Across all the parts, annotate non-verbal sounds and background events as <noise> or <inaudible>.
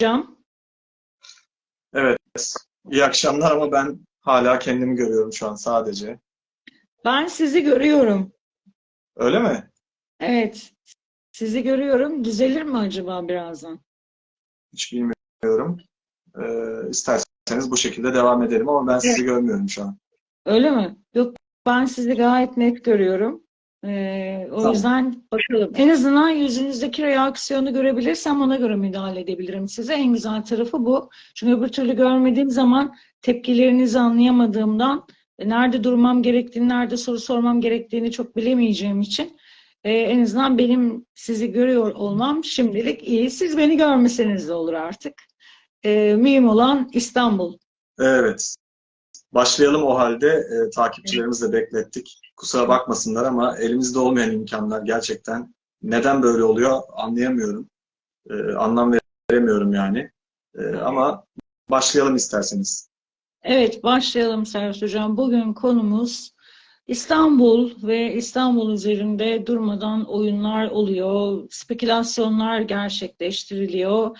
Hocam. Evet, iyi akşamlar ama ben hala kendimi görüyorum şu an sadece. Ben sizi görüyorum. Öyle mi? Evet. Sizi görüyorum. Düzelir mi acaba birazdan? Hiç bilmiyorum. Ee, isterseniz bu şekilde devam edelim ama ben sizi görmüyorum şu an. Öyle mi? Yok ben sizi gayet net görüyorum. Ee, o Tamam. yüzden bakalım. En azından yüzünüzdeki reaksiyonu görebilirsem ona göre müdahale edebilirim size. En güzel tarafı bu. Çünkü öbür türlü görmediğim zaman tepkilerinizi anlayamadığımdan e, nerede durmam gerektiğini, nerede soru sormam gerektiğini çok bilemeyeceğim için e, en azından benim sizi görüyor olmam şimdilik iyi. Siz beni görmeseniz de olur artık. E, mühim olan İstanbul. Evet. Başlayalım o halde. Ee, takipçilerimizi de beklettik. Kusura bakmasınlar ama elimizde olmayan imkanlar gerçekten neden böyle oluyor anlayamıyorum. Ee, anlam veremiyorum yani. Ee, ama başlayalım isterseniz. Evet, başlayalım Serhat Hocam. Bugün konumuz İstanbul ve İstanbul üzerinde durmadan oyunlar oluyor, spekülasyonlar gerçekleştiriliyor.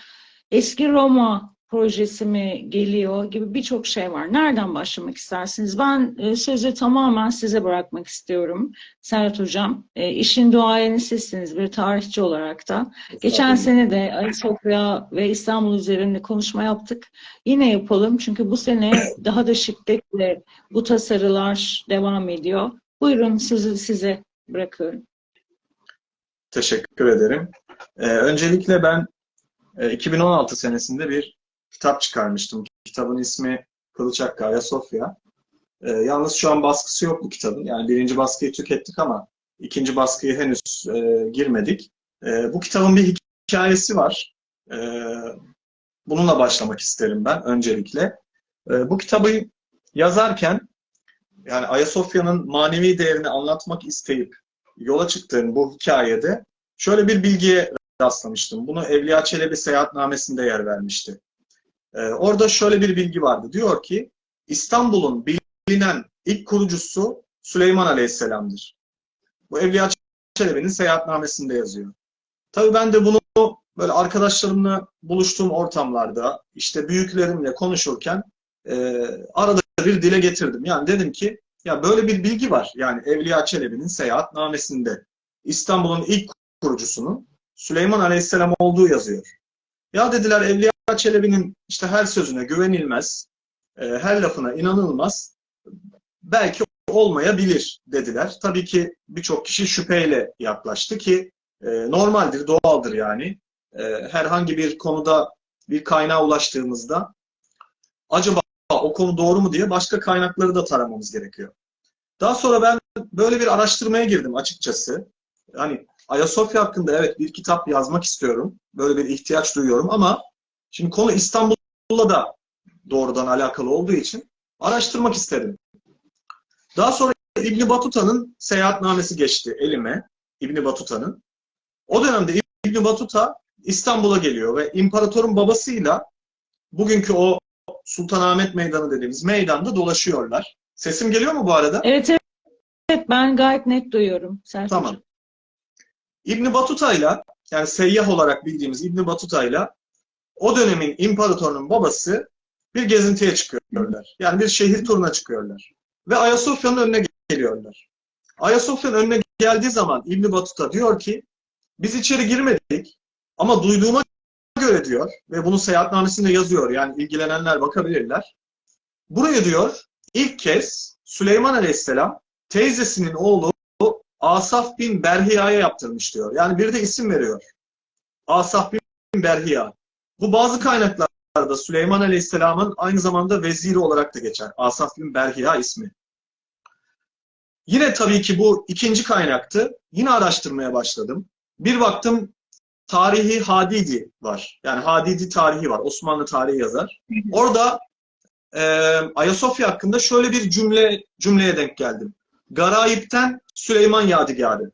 Eski Roma projesi mi geliyor gibi birçok şey var. Nereden başlamak istersiniz? Ben e, sözü tamamen size bırakmak istiyorum Serhat Hocam. E, işin duayeni sizsiniz bir tarihçi olarak da. Geçen sene de Ayasofya ve İstanbul üzerinde konuşma yaptık. Yine yapalım çünkü bu sene daha da şiddetle bu tasarılar devam ediyor. Buyurun sözü size bırakıyorum. Teşekkür ederim. Ee, öncelikle ben e, 2016 senesinde bir kitap çıkarmıştım. Kitabın ismi Kılıç Hakkı Ayasofya. Ee, yalnız şu an baskısı yok bu kitabın. Yani birinci baskıyı tükettik ama ikinci baskıyı henüz e, girmedik. E, bu kitabın bir hikayesi var. E, bununla başlamak isterim ben öncelikle. E, bu kitabı yazarken yani Ayasofya'nın manevi değerini anlatmak isteyip yola çıktığım bu hikayede şöyle bir bilgiye rastlamıştım. Bunu Evliya Çelebi seyahatnamesinde yer vermişti. Ee, orada şöyle bir bilgi vardı. Diyor ki İstanbul'un bilinen ilk kurucusu Süleyman Aleyhisselam'dır. Bu Evliya Çelebi'nin seyahatnamesinde yazıyor. Tabii ben de bunu böyle arkadaşlarımla buluştuğum ortamlarda işte büyüklerimle konuşurken e, arada bir dile getirdim. Yani dedim ki ya böyle bir bilgi var. Yani Evliya Çelebi'nin seyahatnamesinde İstanbul'un ilk kurucusunun Süleyman Aleyhisselam olduğu yazıyor. Ya dediler Evliya Çelebi'nin işte her sözüne güvenilmez, e, her lafına inanılmaz. Belki olmayabilir dediler. Tabii ki birçok kişi şüpheyle yaklaştı ki e, normaldir, doğaldır yani. E, herhangi bir konuda bir kaynağa ulaştığımızda acaba o konu doğru mu diye başka kaynakları da taramamız gerekiyor. Daha sonra ben böyle bir araştırmaya girdim açıkçası. Hani Ayasofya hakkında evet bir kitap yazmak istiyorum. Böyle bir ihtiyaç duyuyorum ama şimdi konu İstanbul'la da doğrudan alakalı olduğu için araştırmak istedim. Daha sonra İbni Batuta'nın seyahatnamesi geçti elime. İbni Batuta'nın. O dönemde İbni Batuta İstanbul'a geliyor ve imparatorun babasıyla bugünkü o Sultanahmet Meydanı dediğimiz meydanda dolaşıyorlar. Sesim geliyor mu bu arada? Evet, evet, evet ben gayet net duyuyorum Serhat Tamam. İbni Batuta'yla yani seyyah olarak bildiğimiz İbni Batuta'yla o dönemin imparatorunun babası bir gezintiye çıkıyorlar. Yani bir şehir turuna çıkıyorlar. Ve Ayasofya'nın önüne geliyorlar. Ayasofya'nın önüne geldiği zaman İbni Batuta diyor ki biz içeri girmedik ama duyduğuma göre diyor ve bunu seyahatnamesinde yazıyor yani ilgilenenler bakabilirler. Buraya diyor ilk kez Süleyman Aleyhisselam teyzesinin oğlu Asaf bin Berhiya'ya yaptırmış diyor. Yani bir de isim veriyor. Asaf bin Berhiya. Bu bazı kaynaklarda Süleyman Aleyhisselam'ın aynı zamanda veziri olarak da geçer. Asaf bin Berhiya ismi. Yine tabii ki bu ikinci kaynaktı. Yine araştırmaya başladım. Bir baktım tarihi Hadidi var. Yani Hadidi tarihi var. Osmanlı tarihi yazar. Orada e, Ayasofya hakkında şöyle bir cümle cümleye denk geldim. Garayip'ten Süleyman Yadigarı.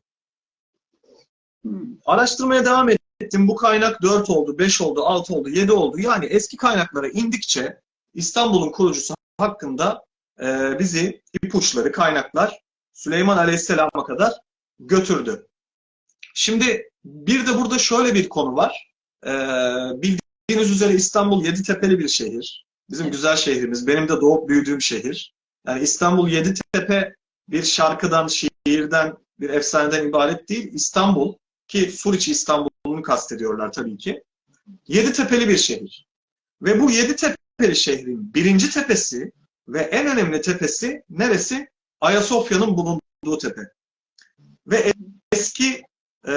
Hmm. Araştırmaya devam ettim. Bu kaynak 4 oldu, 5 oldu, 6 oldu, 7 oldu. Yani eski kaynaklara indikçe İstanbul'un kurucusu hakkında e, bizi ipuçları, kaynaklar Süleyman Aleyhisselam'a kadar götürdü. Şimdi bir de burada şöyle bir konu var. E, bildiğiniz üzere İstanbul Yeditepe'li bir şehir. Bizim güzel şehrimiz. Benim de doğup büyüdüğüm şehir. Yani İstanbul Yeditepe bir şarkıdan, şiirden, bir efsaneden ibaret değil. İstanbul ki Suriçi İstanbul'unu kastediyorlar tabii ki. Yeditepe'li bir şehir. Ve bu Yeditepe'li şehrin birinci tepesi ve en önemli tepesi neresi? Ayasofya'nın bulunduğu tepe. Ve eski e,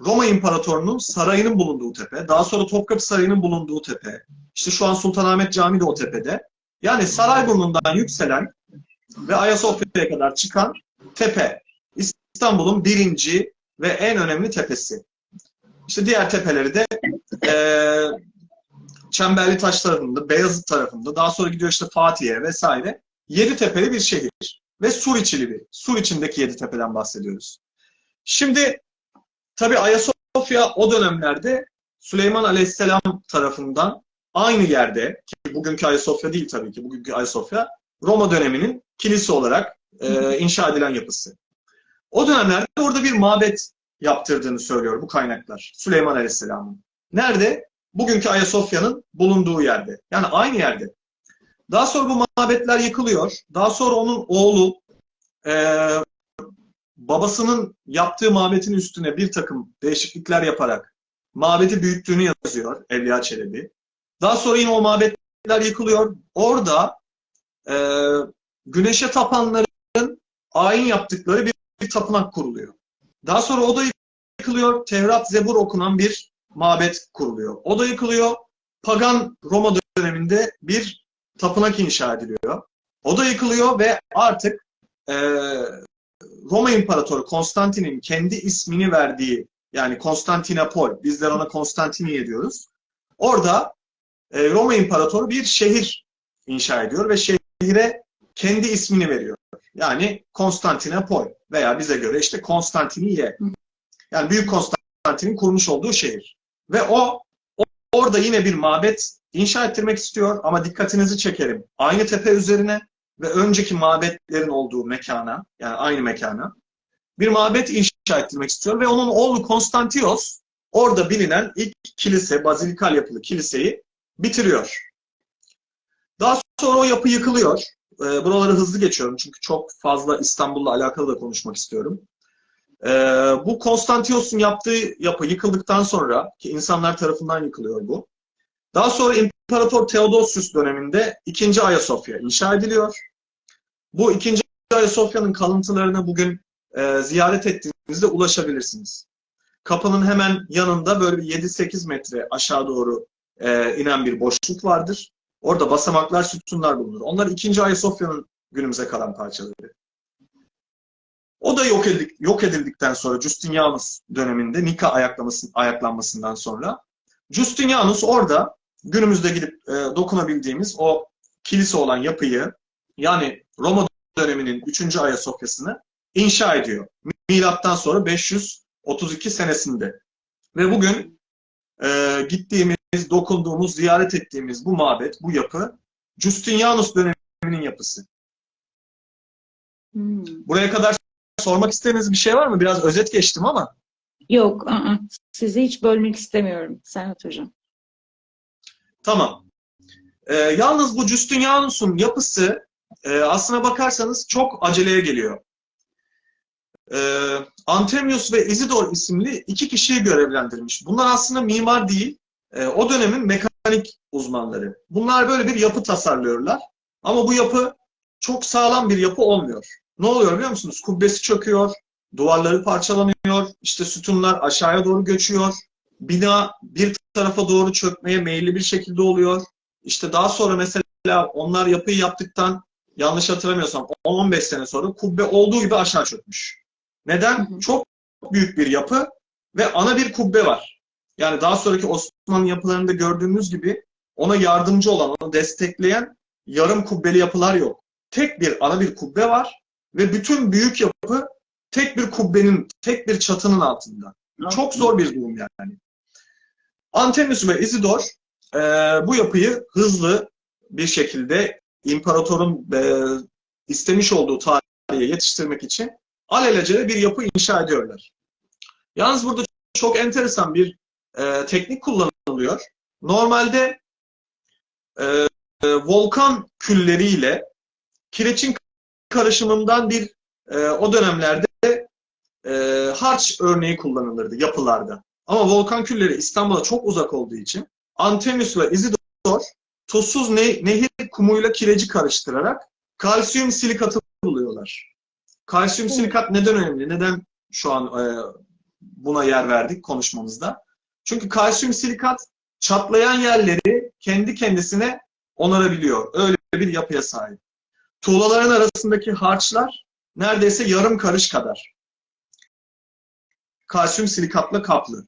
Roma İmparatorluğu'nun sarayının bulunduğu tepe. Daha sonra Topkapı Sarayı'nın bulunduğu tepe. İşte şu an Sultanahmet Camii de o tepede. Yani Sarayburnu'ndan yükselen ve Ayasofya'ya kadar çıkan tepe. İstanbul'un birinci ve en önemli tepesi. İşte diğer tepeleri de e, Çemberli Taş tarafında, Beyazıt tarafında, daha sonra gidiyor işte Fatih'e vesaire. Yedi tepeli bir şehir ve Suriçili bir. Suriç'indeki yedi tepeden bahsediyoruz. Şimdi tabi Ayasofya o dönemlerde Süleyman Aleyhisselam tarafından aynı yerde ki bugünkü Ayasofya değil tabii ki bugünkü Ayasofya Roma döneminin kilise olarak e, inşa edilen yapısı. O dönemlerde orada bir mabet yaptırdığını söylüyor bu kaynaklar. Süleyman Aleyhisselam'ın. Nerede? Bugünkü Ayasofya'nın bulunduğu yerde. Yani aynı yerde. Daha sonra bu mabetler yıkılıyor. Daha sonra onun oğlu e, babasının yaptığı mabetin üstüne bir takım değişiklikler yaparak mabeti büyüttüğünü yazıyor Evliya Çelebi. Daha sonra yine o mabetler yıkılıyor. Orada e, güneşe tapanların ayin yaptıkları bir, bir tapınak kuruluyor. Daha sonra o da yıkılıyor. Tevrat, Zebur okunan bir mabet kuruluyor. O da yıkılıyor. Pagan Roma döneminde bir tapınak inşa ediliyor. O da yıkılıyor ve artık e, Roma İmparatoru Konstantin'in kendi ismini verdiği yani Konstantinopol, bizler ona Konstantiniye diyoruz. Orada e, Roma İmparatoru bir şehir inşa ediyor ve şehire kendi ismini veriyor. Yani Konstantinopol veya bize göre işte Konstantiniye. Yani Büyük Konstantin'in kurmuş olduğu şehir. Ve o, orada yine bir mabet inşa ettirmek istiyor ama dikkatinizi çekerim. Aynı tepe üzerine ve önceki mabetlerin olduğu mekana, yani aynı mekana bir mabet inşa ettirmek istiyor ve onun oğlu Konstantios orada bilinen ilk kilise, bazilikal yapılı kiliseyi bitiriyor. Daha sonra o yapı yıkılıyor. E, buraları hızlı geçiyorum çünkü çok fazla İstanbul'la alakalı da konuşmak istiyorum. E, bu Konstantios'un yaptığı yapı yıkıldıktan sonra ki insanlar tarafından yıkılıyor bu. Daha sonra İmparator Theodosius döneminde 2. Ayasofya inşa ediliyor. Bu 2. Ayasofya'nın kalıntılarına bugün e, ziyaret ettiğinizde ulaşabilirsiniz. Kapının hemen yanında böyle 7-8 metre aşağı doğru e, inen bir boşluk vardır. Orada basamaklar, sütunlar bulunur. Onlar 2. Ayasofya'nın günümüze kalan parçaları. O da yok, edildik, yok edildikten sonra Justinianus döneminde Nika ayaklanmasından sonra Justinianus orada günümüzde gidip e, dokunabildiğimiz o kilise olan yapıyı yani Roma döneminin 3. Ayasofya'sını inşa ediyor. Milattan sonra 532 senesinde. Ve bugün e, gittiğimiz, dokunduğumuz, ziyaret ettiğimiz bu mabet, bu yapı Justinianus döneminin yapısı. Hmm. Buraya kadar sormak istediğiniz bir şey var mı? Biraz özet geçtim ama. Yok, ı-ı. sizi hiç bölmek istemiyorum Serhat Hocam. Tamam. E, yalnız bu Justinianus'un yapısı e, aslına bakarsanız çok aceleye geliyor. E, Antremius ve Isidor isimli iki kişiyi görevlendirmiş. Bunlar aslında mimar değil, e, o dönemin mekanik uzmanları. Bunlar böyle bir yapı tasarlıyorlar. Ama bu yapı çok sağlam bir yapı olmuyor. Ne oluyor biliyor musunuz? Kubbesi çöküyor, duvarları parçalanıyor, işte sütunlar aşağıya doğru göçüyor, bina bir tarafa doğru çökmeye meyilli bir şekilde oluyor. İşte daha sonra mesela onlar yapıyı yaptıktan yanlış hatırlamıyorsam 10-15 sene sonra kubbe olduğu gibi aşağı çökmüş. Neden? Çok büyük bir yapı ve ana bir kubbe var. Yani daha sonraki Osmanlı yapılarında gördüğümüz gibi ona yardımcı olan, onu destekleyen yarım kubbeli yapılar yok. Tek bir ana bir kubbe var ve bütün büyük yapı tek bir kubbenin, tek bir çatının altında. Çok zor bir durum yani. Antemius ve Isidor e, bu yapıyı hızlı bir şekilde imparatorun e, istemiş olduğu tarihe yetiştirmek için alelacele bir yapı inşa ediyorlar. Yalnız burada çok enteresan bir e, teknik kullanılıyor. Normalde e, e, volkan külleriyle kireçin karışımından bir e, o dönemlerde e, harç örneği kullanılırdı yapılarda. Ama volkan külleri İstanbul'a çok uzak olduğu için Anthemius ve Isidor tuzsuz ne, nehir kumuyla kireci karıştırarak kalsiyum silikatı buluyorlar. Kalsiyum silikat neden önemli? Neden şu an e, buna yer verdik konuşmamızda? Çünkü kalsiyum silikat çatlayan yerleri kendi kendisine onarabiliyor. Öyle bir yapıya sahip. Tuğlaların arasındaki harçlar neredeyse yarım karış kadar. Kalsiyum silikatla kaplı.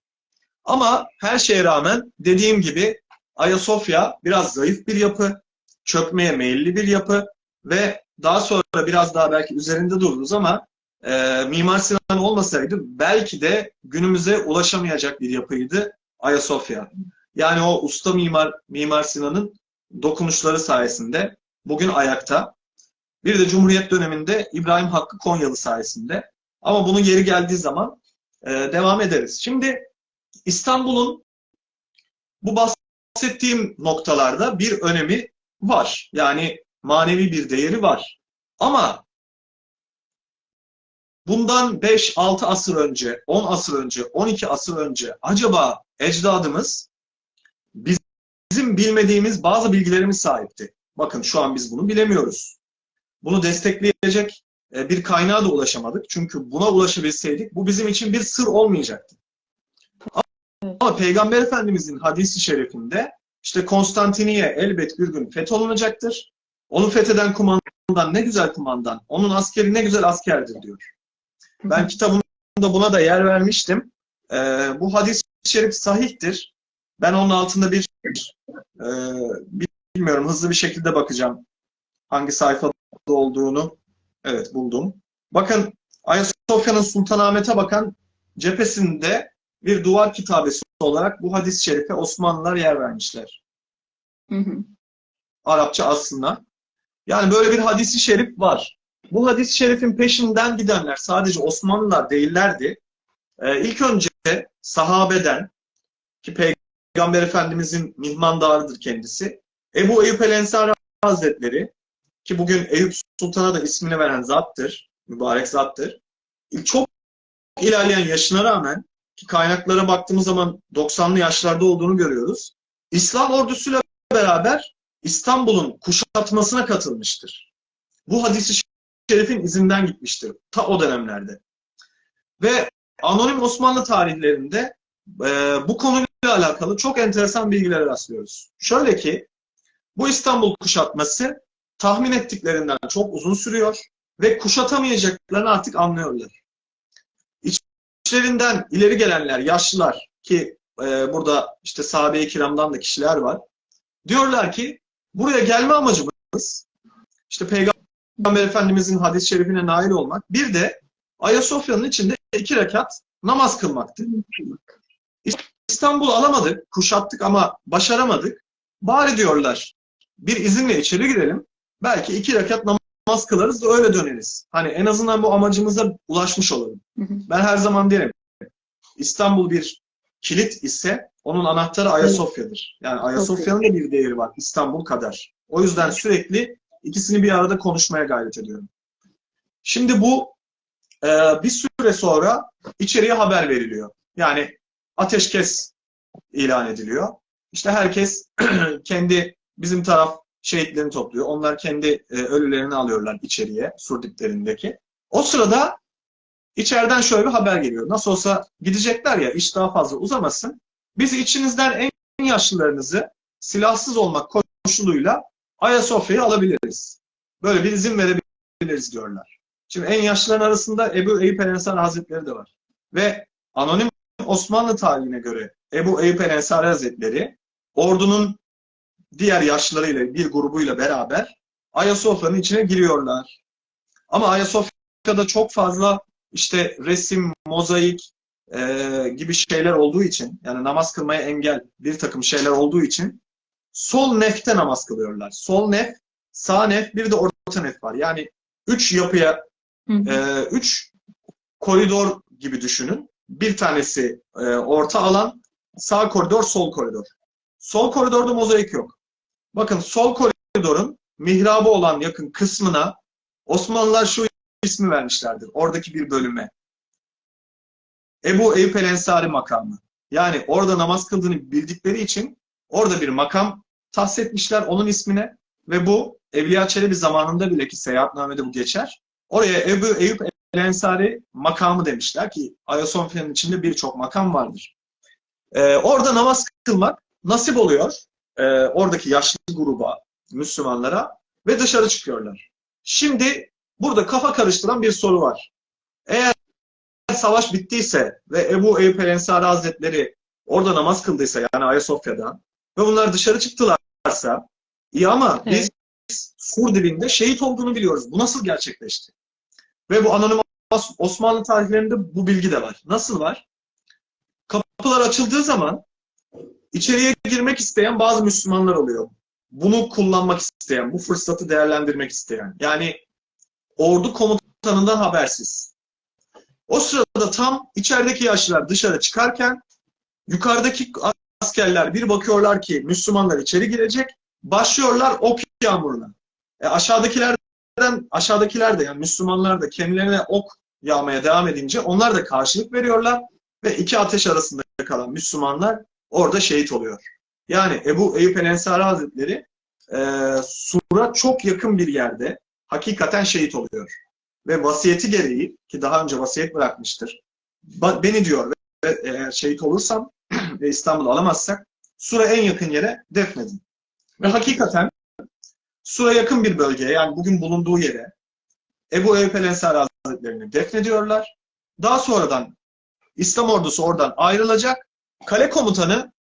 Ama her şeye rağmen dediğim gibi Ayasofya biraz zayıf bir yapı, çökmeye meyilli bir yapı ve daha sonra biraz daha belki üzerinde dururuz ama e, Mimar Sinan olmasaydı belki de günümüze ulaşamayacak bir yapıydı Ayasofya. Yani o usta mimar Mimar Sinan'ın dokunuşları sayesinde bugün ayakta. Bir de Cumhuriyet döneminde İbrahim Hakkı Konyalı sayesinde. Ama bunun yeri geldiği zaman e, devam ederiz. Şimdi İstanbul'un bu bahsettiğim noktalarda bir önemi var. Yani manevi bir değeri var. Ama bundan 5-6 asır önce, 10 asır önce, 12 asır önce acaba ecdadımız bizim bilmediğimiz bazı bilgilerimiz mi sahipti? Bakın şu an biz bunu bilemiyoruz. Bunu destekleyecek e, bir kaynağa da ulaşamadık. Çünkü buna ulaşabilseydik bu bizim için bir sır olmayacaktı. Ama Peygamber Efendimizin hadisi şerifinde işte Konstantiniye elbet bir gün fetholunacaktır. Onu fetheden kumandan ne güzel kumandan, onun askeri ne güzel askerdir diyor. Ben kitabımda buna da yer vermiştim. Ee, bu hadis-i şerif sahihtir. Ben onun altında bir e, bilmiyorum hızlı bir şekilde bakacağım hangi sayfada olduğunu. Evet buldum. Bakın Ayasofya'nın Sultanahmet'e bakan cephesinde bir duvar kitabesi olarak bu hadis-i şerife Osmanlılar yer vermişler. Hı hı. Arapça aslında. Yani böyle bir hadisi şerif var. Bu hadis-i şerifin peşinden gidenler sadece Osmanlılar değillerdi. Ee, ilk önce sahabeden ki Peygamber Efendimizin mihmandarıdır kendisi. Ebu Eyyub el Ensari Hazretleri ki bugün Eyüp Sultan'a da ismini veren zattır, mübarek zattır. Çok ilerleyen yaşına rağmen ki kaynaklara baktığımız zaman 90'lı yaşlarda olduğunu görüyoruz. İslam ordusuyla beraber İstanbul'un kuşatmasına katılmıştır. Bu hadisi şerifin izinden gitmiştir ta o dönemlerde. Ve anonim Osmanlı tarihlerinde e, bu konuyla alakalı çok enteresan bilgilere rastlıyoruz. Şöyle ki bu İstanbul kuşatması tahmin ettiklerinden çok uzun sürüyor ve kuşatamayacaklarını artık anlıyorlar. İçlerinden ileri gelenler, yaşlılar ki e, burada işte sahabe-i kiramdan da kişiler var. Diyorlar ki buraya gelme amacımız işte Peygamber Efendimizin hadis-i şerifine nail olmak. Bir de Ayasofya'nın içinde iki rekat namaz kılmaktı. İstanbul'u alamadık, kuşattık ama başaramadık. Bari diyorlar bir izinle içeri girelim. Belki iki rekat namaz kılarız da öyle döneriz. Hani en azından bu amacımıza ulaşmış olalım. Ben her zaman derim. İstanbul bir kilit ise onun anahtarı Ayasofya'dır. Yani Ayasofya'nın da bir değeri var İstanbul kadar. O yüzden sürekli ikisini bir arada konuşmaya gayret ediyorum. Şimdi bu e, bir süre sonra içeriye haber veriliyor. Yani ateşkes ilan ediliyor. İşte herkes <clears throat> kendi bizim taraf şehitlerini topluyor. Onlar kendi e, ölülerini alıyorlar içeriye, sur diplerindeki. O sırada içeriden şöyle bir haber geliyor. Nasıl olsa gidecekler ya, iş daha fazla uzamasın. Biz içinizden en yaşlılarınızı silahsız olmak koşuluyla Ayasofya'yı alabiliriz. Böyle bir izin verebiliriz diyorlar. Şimdi en yaşlıların arasında Ebu Eyüp el Ensari Hazretleri de var. Ve anonim Osmanlı tarihine göre Ebu Eyüp el Ensari Hazretleri ordunun diğer yaşlılarıyla bir grubuyla beraber Ayasofya'nın içine giriyorlar. Ama Ayasofya'da çok fazla işte resim, mozaik e, gibi şeyler olduğu için yani namaz kılmaya engel bir takım şeyler olduğu için sol nefte namaz kılıyorlar. Sol nef, sağ nef, bir de orta nef var. Yani üç yapıya, e, üç koridor gibi düşünün. Bir tanesi e, orta alan, Sağ koridor, sol koridor. Sol koridorda mozaik yok. Bakın sol koridorun mihrabı olan yakın kısmına Osmanlılar şu ismi vermişlerdir. Oradaki bir bölüme. Ebu Eyüp el Ensari makamı. Yani orada namaz kıldığını bildikleri için orada bir makam tahsis etmişler onun ismine ve bu Evliya Çelebi zamanında bile ki seyahatnamede bu geçer. Oraya Ebu Eyüp el Ensari makamı demişler ki Ayasofya'nın içinde birçok makam vardır. Ee, orada namaz kılmak nasip oluyor e, oradaki yaşlı gruba, Müslümanlara ve dışarı çıkıyorlar. Şimdi burada kafa karıştıran bir soru var. Eğer savaş bittiyse ve Ebu Eyyub el Ensari Hazretleri orada namaz kıldıysa yani Ayasofya'da ve bunlar dışarı çıktılarsa iyi ama Evet. biz sur dibinde şehit olduğunu biliyoruz. Bu nasıl gerçekleşti? Ve bu anonim Os- Osmanlı tarihlerinde bu bilgi de var. Nasıl var? Kapılar açıldığı zaman içeriye girmek isteyen bazı Müslümanlar oluyor. Bunu kullanmak isteyen, bu fırsatı değerlendirmek isteyen. Yani ordu komutanından habersiz. O sırada tam içerideki yaşlılar dışarı çıkarken yukarıdaki askerler bir bakıyorlar ki Müslümanlar içeri girecek. Başlıyorlar ok yağmuruna. E aşağıdakilerden aşağıdakiler de yani Müslümanlar da kendilerine ok yağmaya devam edince onlar da karşılık veriyorlar ve iki ateş arasında kalan Müslümanlar orada şehit oluyor. Yani Ebu Eyyub el Ensari Hazretleri e, Sur'a çok yakın bir yerde hakikaten şehit oluyor. Ve vasiyeti gereği ki daha önce vasiyet bırakmıştır. "Ba- Beni diyor ve eğer şehit olursam ve İstanbul'u alamazsak Sur'a en yakın yere defnedin. Ve hakikaten Sur'a yakın bir bölgeye yani bugün bulunduğu yere Ebu Eyyub el Ensari Hazretlerini defnediyorlar. Daha sonradan İslam ordusu oradan ayrılacak. Kale komutanı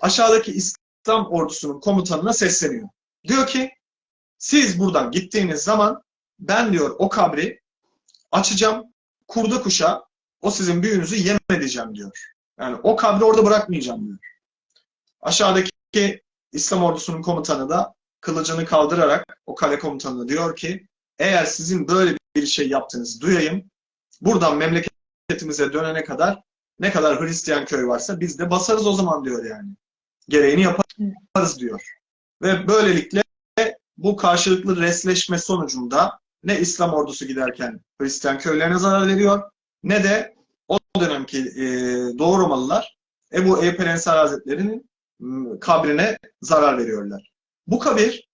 aşağıdaki İslam ordusunun komutanına sesleniyor. Diyor ki siz buradan gittiğiniz zaman ben diyor o kabri açacağım kurda kuşa o sizin büyünüzü yem edeceğim diyor. Yani o kabri orada bırakmayacağım diyor. Aşağıdaki İslam ordusunun komutanı da kılıcını kaldırarak o kale komutanına diyor ki eğer sizin böyle bir şey yaptığınızı duyayım buradan memleketimize dönene kadar ne kadar Hristiyan köy varsa biz de basarız o zaman diyor yani. Gereğini yaparız diyor. Ve böylelikle bu karşılıklı resleşme sonucunda ne İslam ordusu giderken Hristiyan köylerine zarar veriyor ne de o dönemki e, Doğu Romalılar Ebu Eyyub el Ensari Hazretleri'nin kabrine zarar veriyorlar. Bu kabir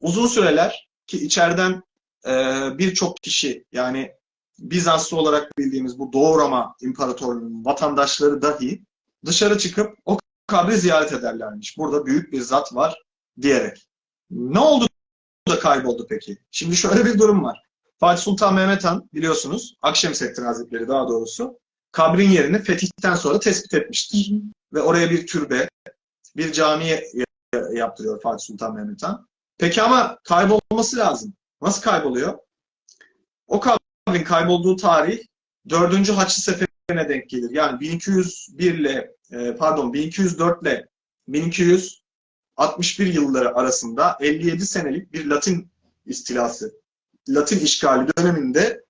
uzun süreler ki içeriden e, birçok kişi yani Bizanslı olarak bildiğimiz bu Doğu Roma İmparatorluğu'nun vatandaşları dahi dışarı çıkıp o kabri ziyaret ederlermiş. Burada büyük bir zat var diyerek. Ne oldu da kayboldu peki? Şimdi şöyle bir durum var. Fatih Sultan Mehmet Han biliyorsunuz Akşemseddin Hazretleri daha doğrusu kabrin yerini fetihten sonra tespit etmiştir. Ve oraya bir türbe, bir cami yaptırıyor Fatih Sultan Mehmet Han. Peki ama kaybolması lazım. Nasıl kayboluyor? O kabrin kaybolduğu tarih 4. Haçlı Seferi'ne denk gelir. Yani 1201 ile e, pardon 1204 ile 1261 yılları arasında 57 senelik bir Latin istilası, Latin işgali döneminde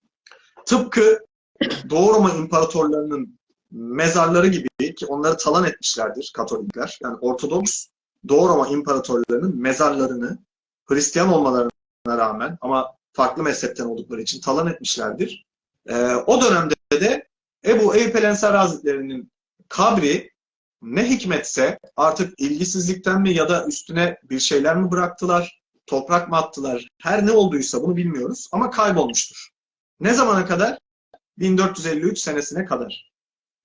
tıpkı Doğu Roma imparatorlarının mezarları gibi ki onları talan etmişlerdir Katolikler. Yani Ortodoks Doğu Roma imparatorlarının mezarlarını Hristiyan olmalarına rağmen ama farklı mezhepten oldukları için talan etmişlerdir. Ee, o dönemde de Ebu Eyyub el Ensari Hazretleri'nin kabri ne hikmetse artık ilgisizlikten mi ya da üstüne bir şeyler mi bıraktılar, toprak mı attılar, her ne olduysa bunu bilmiyoruz ama kaybolmuştur. Ne zamana kadar? 1453 senesine kadar.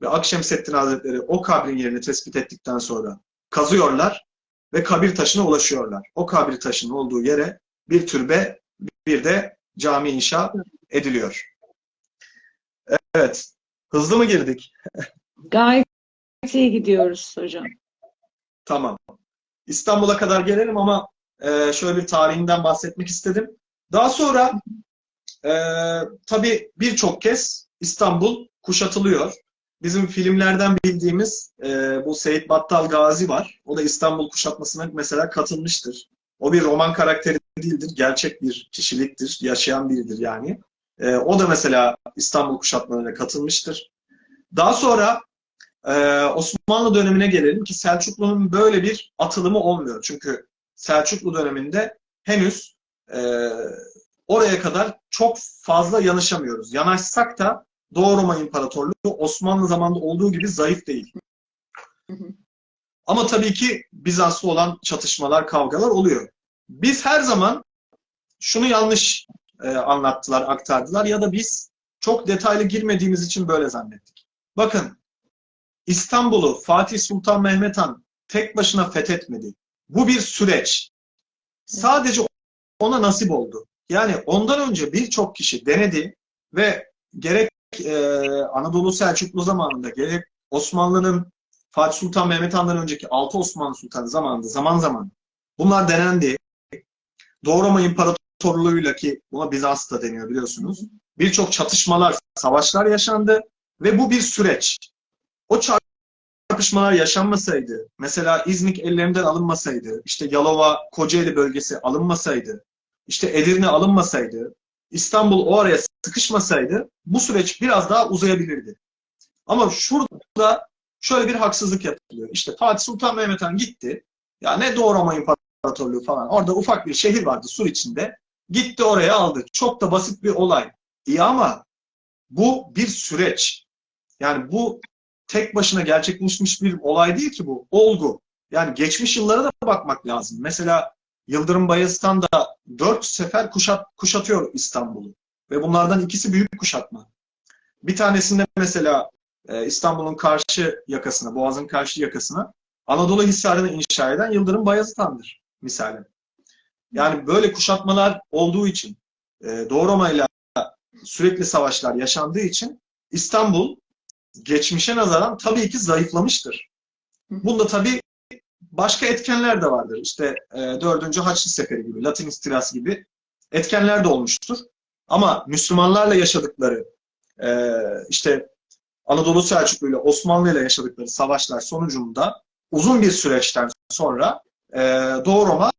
Ve Akşemseddin Hazretleri o kabrin yerini tespit ettikten sonra kazıyorlar ve kabir taşına ulaşıyorlar. O kabir taşının olduğu yere bir türbe, bir de cami inşa ediliyor. Evet. Hızlı mı girdik? Gayet iyi gidiyoruz hocam. Tamam. İstanbul'a kadar gelelim ama e, şöyle bir tarihinden bahsetmek istedim. Daha sonra e, tabii birçok kez İstanbul kuşatılıyor. Bizim filmlerden bildiğimiz e, bu Seyit Battal Gazi var. O da İstanbul kuşatmasına mesela katılmıştır. O bir roman karakteri değildir. Gerçek bir kişiliktir. Yaşayan biridir yani. E, o da mesela İstanbul kuşatmalarına katılmıştır. Daha sonra Ee, Osmanlı dönemine gelelim ki Selçuklu'nun böyle bir atılımı olmuyor. Çünkü Selçuklu döneminde henüz e, oraya kadar çok fazla yanaşamıyoruz. Yanaşsak da Doğu Roma İmparatorluğu Osmanlı zamanında olduğu gibi zayıf değil. Ama tabii ki Bizans'la olan çatışmalar, kavgalar oluyor. Biz her zaman şunu yanlış e, anlattılar, aktardılar ya da biz çok detaylı girmediğimiz için böyle zannettik. Bakın İstanbul'u Fatih Sultan Mehmet Han tek başına fethetmedi. Bu bir süreç. Sadece ona nasip oldu. Yani ondan önce birçok kişi denedi ve gerek e, Anadolu Selçuklu zamanında gerek Osmanlı'nın Fatih Sultan Mehmet Han'dan önceki 6 Osmanlı Sultanı zamanında zaman zaman bunlar denendi. Doğu Roma İmparatorluğu'yla ki buna Bizans da deniyor biliyorsunuz. Birçok çatışmalar, savaşlar yaşandı ve bu bir süreç. O çarpışmalar yaşanmasaydı, mesela İznik ellerinden alınmasaydı, işte Yalova, Kocaeli bölgesi alınmasaydı, işte Edirne alınmasaydı, İstanbul o araya sıkışmasaydı bu süreç biraz daha uzayabilirdi. Ama şurada şöyle bir haksızlık yapılıyor. İşte Fatih Sultan Mehmet Han gitti. Ya ne Doğu Roma İmparatorluğu falan. Orada ufak bir şehir vardı Sur içinde. Gitti oraya aldı. Çok da basit bir olay. İyi ama bu bir süreç. Yani bu tek başına gerçekleşmiş bir olay değil ki bu. Olgu. Yani geçmiş yıllara da bakmak lazım. Mesela Yıldırım Bayezid da dört sefer kuşat, kuşatıyor İstanbul'u. Ve bunlardan ikisi büyük kuşatma. Bir tanesinde mesela e, İstanbul'un karşı yakasına, Boğaz'ın karşı yakasına Anadolu Hisarı'nı inşa eden Yıldırım Bayezid Han'dır misalen. Yani böyle kuşatmalar olduğu için e, Doğu Roma ile sürekli savaşlar yaşandığı için İstanbul geçmişe nazaran tabii ki zayıflamıştır. Bunda tabii başka etkenler de vardır. İşte e, 4. Haçlı Seferi gibi, Latin istilası gibi etkenler de olmuştur. Ama Müslümanlarla yaşadıkları, e, işte Anadolu Selçuklu ile Osmanlı ile yaşadıkları savaşlar sonucunda uzun bir süreçten sonra e, Doğu Roma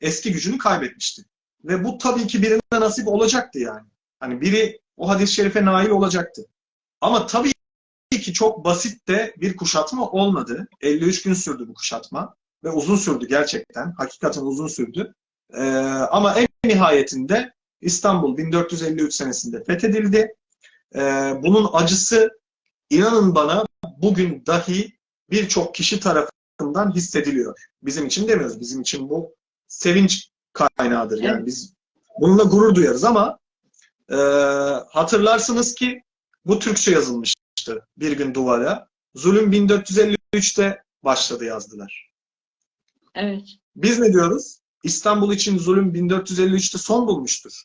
eski gücünü kaybetmişti. Ve bu tabii ki birine nasip olacaktı yani. Hani biri o hadis-i şerife nail olacaktı. Ama tabii ki çok basit de bir kuşatma olmadı. 53 gün sürdü bu kuşatma. Ve uzun sürdü gerçekten. Hakikaten uzun sürdü. Ee, ama en nihayetinde İstanbul 1453 senesinde fethedildi. Ee, bunun acısı inanın bana bugün dahi birçok kişi tarafından hissediliyor. Bizim için demiyoruz. Bizim için bu sevinç kaynağıdır. Yani biz bununla gurur duyarız ama e, hatırlarsınız ki bu Türkçe yazılmıştı bir gün duvara. Zulüm 1453'te başladı yazdılar. Evet. Biz ne diyoruz? İstanbul için zulüm 1453'te son bulmuştur.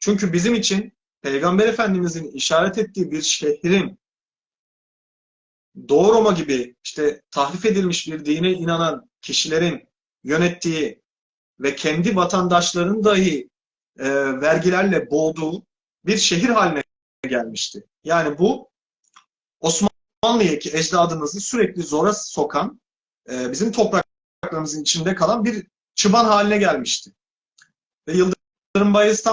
Çünkü bizim için Peygamber Efendimizin işaret ettiği bir şehrin Doğu Roma gibi işte tahrif edilmiş bir dine inanan kişilerin yönettiği ve kendi vatandaşlarının dahi e, vergilerle boğduğu bir şehir haline gelmişti. Yani bu Osmanlı'ya ki ecdadımızı sürekli zora sokan, e, bizim topraklarımızın içinde kalan bir çıban haline gelmişti. Ve Yıldırım Bayezid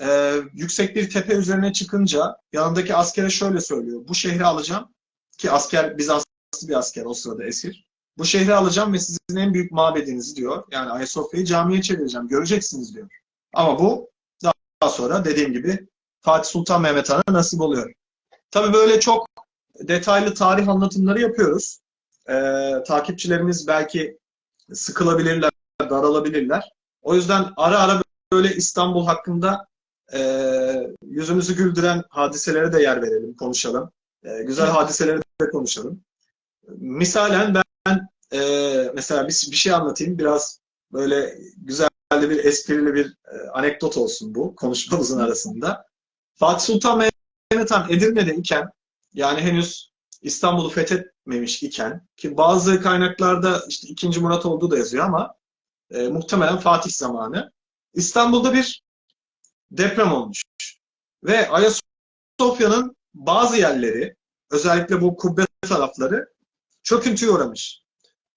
e, yüksek bir tepe üzerine çıkınca yanındaki askere şöyle söylüyor. Bu şehri alacağım ki asker Bizanslı bir asker o sırada esir. Bu şehri alacağım ve sizin en büyük mabedinizi diyor. Yani Ayasofya'yı camiye çevireceğim. Göreceksiniz diyor. Ama bu daha sonra dediğim gibi Fatih Sultan Mehmet Han'a nasip oluyor. Tabii böyle çok detaylı tarih anlatımları yapıyoruz. Ee, takipçilerimiz belki sıkılabilirler, daralabilirler. O yüzden ara ara böyle İstanbul hakkında e, yüzümüzü güldüren hadiselere de yer verelim, konuşalım. E, güzel hadiseleri de konuşalım. Misalen ben e, mesela bir, bir şey anlatayım. Biraz böyle güzel bir esprili bir e, anekdot olsun bu konuşmamızın arasında. Fatih Sultan Mehmet Han Edirne'de iken yani henüz İstanbul'u fethetmemiş iken ki bazı kaynaklarda işte 2. Murat olduğu da yazıyor ama e, muhtemelen Fatih zamanı İstanbul'da bir deprem olmuş. Ve Ayasofya'nın bazı yerleri özellikle bu kubbe tarafları çöküntüye uğramış.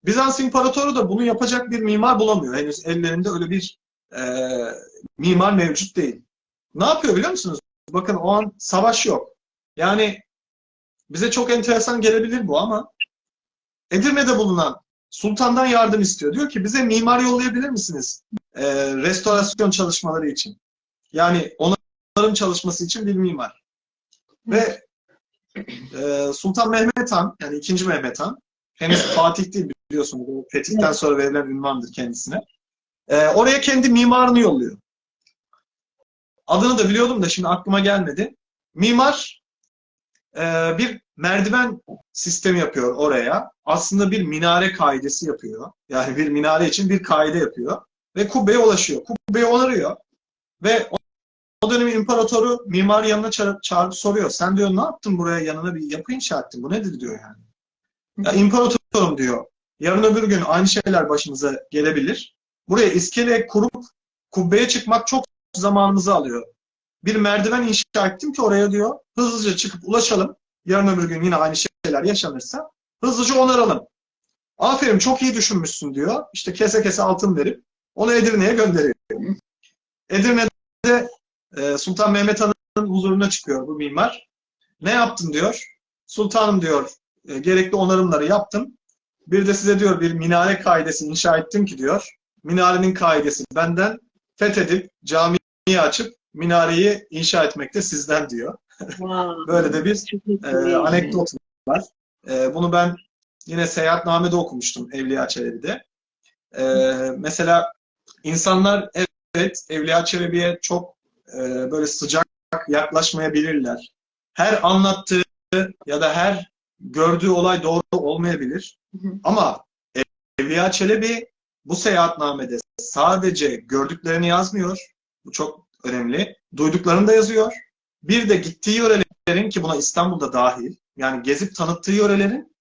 Bizans İmparatoru da bunu yapacak bir mimar bulamıyor. Henüz ellerinde öyle bir e, mimar mevcut değil. Ne yapıyor biliyor musunuz? Bakın o an savaş yok. Yani bize çok enteresan gelebilir bu ama Edirne'de bulunan sultandan yardım istiyor. Diyor ki bize mimar yollayabilir misiniz? Ee, restorasyon çalışmaları için. Yani onarım çalışması için bir mimar. Ve e, Sultan Mehmet Han, yani ikinci Mehmet Han, henüz <clears throat> Fatih değil biliyorsunuz. Fetihten sonra verilen ünvandır kendisine. Ee, oraya kendi mimarını yolluyor. Adını da biliyordum da şimdi aklıma gelmedi. Mimar e, bir merdiven sistemi yapıyor oraya. Aslında bir minare kaidesi yapıyor. Yani bir minare için bir kaide yapıyor. Ve kubbeye ulaşıyor. Kubbeyi onarıyor. Ve o, dönemin imparatoru mimar yanına çağırıp, çağırıp soruyor. Sen diyor ne yaptın buraya yanına bir yapı inşa ettin. Bu nedir diyor yani. Ya imparatorum diyor. Yarın öbür gün aynı şeyler başımıza gelebilir. Buraya iskele kurup kubbeye çıkmak çok zamanımızı alıyor. Bir merdiven inşa ettim ki oraya diyor hızlıca çıkıp ulaşalım. Yarın öbür gün yine aynı şeyler yaşanırsa hızlıca onaralım. Aferin çok iyi düşünmüşsün diyor. İşte kese kese altın verip onu Edirne'ye gönderiyor. Edirne'de e, Sultan Mehmet Han'ın huzuruna çıkıyor bu mimar. Ne yaptın diyor. Sultanım diyor e, gerekli onarımları yaptım. Bir de size diyor bir minare kaidesi inşa ettim ki diyor. Minarenin kaidesi benden fethedip camiyi açıp minareyi inşa etmek de sizden diyor. Wow. Böyle de bir e, anekdot var. E, bunu ben yine Seyahatname'de okumuştum Evliya Çelebi'de. E, mesela insanlar evet Evliya Çelebi'ye çok e, böyle sıcak yaklaşmayabilirler. Her anlattığı ya da her gördüğü olay doğru olmayabilir. Hı hı. Ama Evliya Çelebi bu seyahatnamede sadece gördüklerini yazmıyor. Bu çok önemli. Duyduklarını da yazıyor. Bir de gittiği yörelerin ki buna İstanbul'da dahil yani gezip tanıttığı yörelerin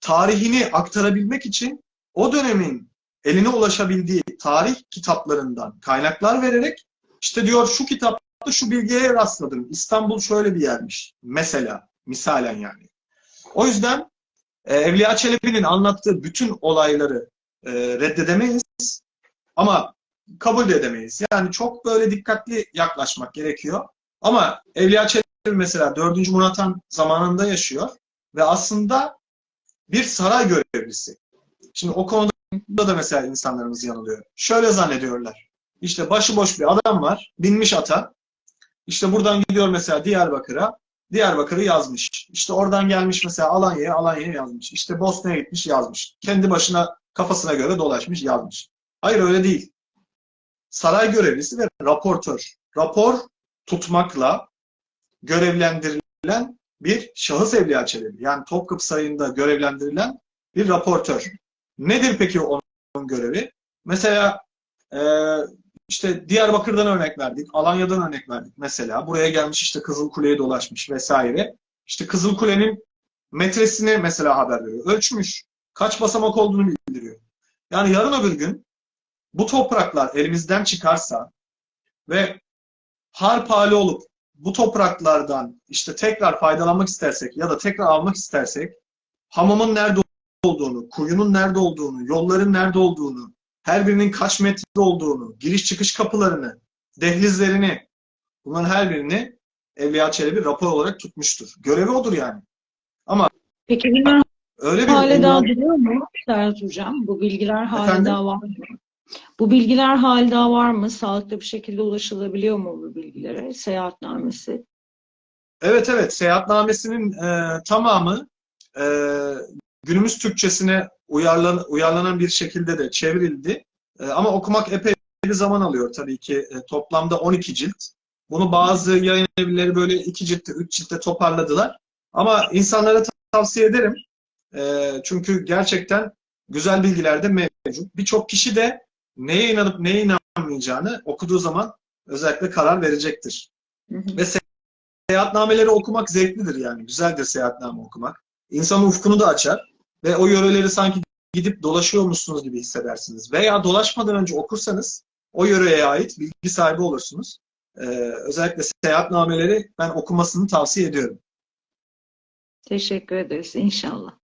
tarihini aktarabilmek için o dönemin eline ulaşabildiği tarih kitaplarından kaynaklar vererek işte diyor şu kitapta şu bilgiye rastladım. İstanbul şöyle bir yermiş. Mesela, misalen yani. O yüzden e, Evliya Çelebi'nin anlattığı bütün olayları e, reddedemeyiz ama kabul de edemeyiz. Yani çok böyle dikkatli yaklaşmak gerekiyor. Ama Evliya Çelebi mesela 4. Murat Han zamanında yaşıyor ve aslında bir saray görevlisi. Şimdi o konuda da mesela insanlarımız yanılıyor. Şöyle zannediyorlar. İşte başıboş bir adam var, binmiş ata. İşte buradan gidiyor mesela Diyarbakır'a. Diyarbakır'ı yazmış. İşte oradan gelmiş mesela Alanya'ya, Alanya'ya yazmış. İşte Bosna'ya gitmiş yazmış. Kendi başına kafasına göre dolaşmış yazmış. Hayır öyle değil. Saray görevlisi ve raportör. Rapor tutmakla görevlendirilen bir şahıs Evliya Çelebi. Yani Topkapı Sarayı'nda görevlendirilen bir raportör. Nedir peki onun görevi? Mesela e, işte Diyarbakır'dan örnek verdik, Alanya'dan örnek verdik mesela. Buraya gelmiş işte Kızılkule'ye dolaşmış vesaire. İşte Kızılkule'nin metresini mesela haber veriyor. Ölçmüş. Kaç basamak olduğunu bildiriyor. Yani yarın öbür gün bu topraklar elimizden çıkarsa ve harp hali olup bu topraklardan işte tekrar faydalanmak istersek ya da tekrar almak istersek hamamın nerede olduğunu, kuyunun nerede olduğunu, yolların nerede olduğunu, her birinin kaç metre olduğunu, giriş çıkış kapılarını, dehlizlerini, bunların her birini Evliya Çelebi rapor olarak tutmuştur. Görevi odur yani. Peki bunlar Öyle bir hala daha duruyor mu Serhat Hocam? Bu bilgiler hala daha var mı? Bu bilgiler hala var mı? Sağlıklı bir şekilde ulaşılabiliyor mu bu bilgilere? Seyahatnamesi. Evet evet seyahatnamesinin e, tamamı e, günümüz Türkçesine uyarlan, uyarlanan bir şekilde de çevrildi. E, ama okumak epey bir zaman alıyor tabii ki. E, toplamda 12 cilt. Bunu bazı yayın evleri böyle 2 ciltte, 3 ciltte toparladılar. Ama insanlara tavsiye ederim. E, çünkü gerçekten güzel bilgiler de mevcut. Birçok kişi de neye inanıp neye inanmayacağını okuduğu zaman özellikle karar verecektir. Hı hı. Ve seyahatnameleri okumak zevklidir yani. Güzeldir seyahatname okumak. İnsanın ufkunu da açar ve o yöreleri sanki gidip dolaşıyormuşsunuz gibi hissedersiniz. Veya dolaşmadan önce okursanız o yöreye ait bilgi sahibi olursunuz. Ee, özellikle seyahatnameleri ben okumasını tavsiye ediyorum. Teşekkür ederiz inşallah.